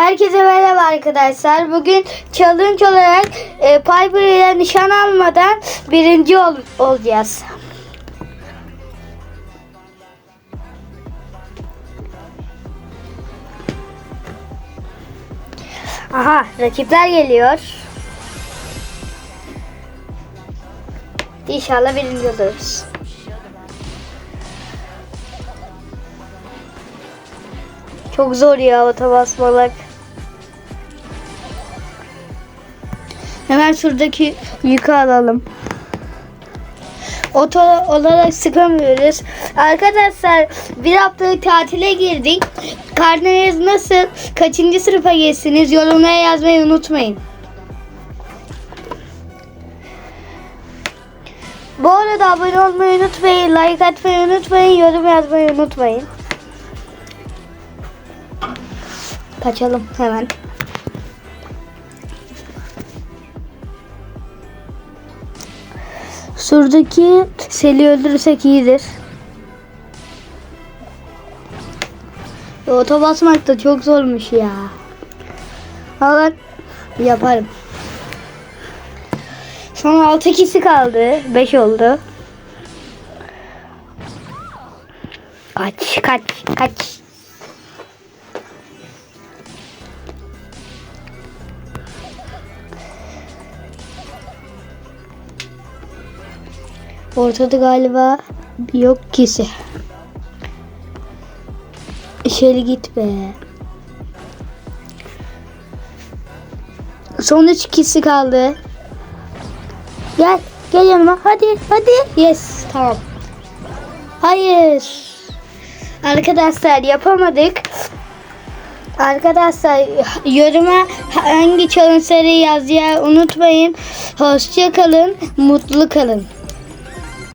Herkese merhaba arkadaşlar. Bugün challenge olarak e, Piper ile nişan almadan birinci ol- olacağız. Aha rakipler geliyor. İnşallah birinci oluruz. Çok zor ya ota basmamak. Hemen şuradaki yükü alalım. Oto olarak sıkamıyoruz. Arkadaşlar bir haftalık tatile girdik. Karneniz nasıl? Kaçıncı sınıfa geçsiniz? Yorumlara yazmayı unutmayın. Bu arada abone olmayı unutmayın, like atmayı unutmayın, yorum yazmayı unutmayın. Kaçalım hemen. Şuradaki seli öldürürsek iyidir. Ota basmak da çok zormuş ya. Ama yaparım. Son 6 kişi kaldı. 5 oldu. Kaç kaç kaç. Ortada galiba yok kişi. İçeri git be. Son üç kişi kaldı. Gel. Gel yanıma. Hadi. Hadi. Yes. Tamam. Hayır. Arkadaşlar yapamadık. Arkadaşlar yoruma hangi challenge'ları yazacağını unutmayın. Hoşça kalın. Mutlu kalın.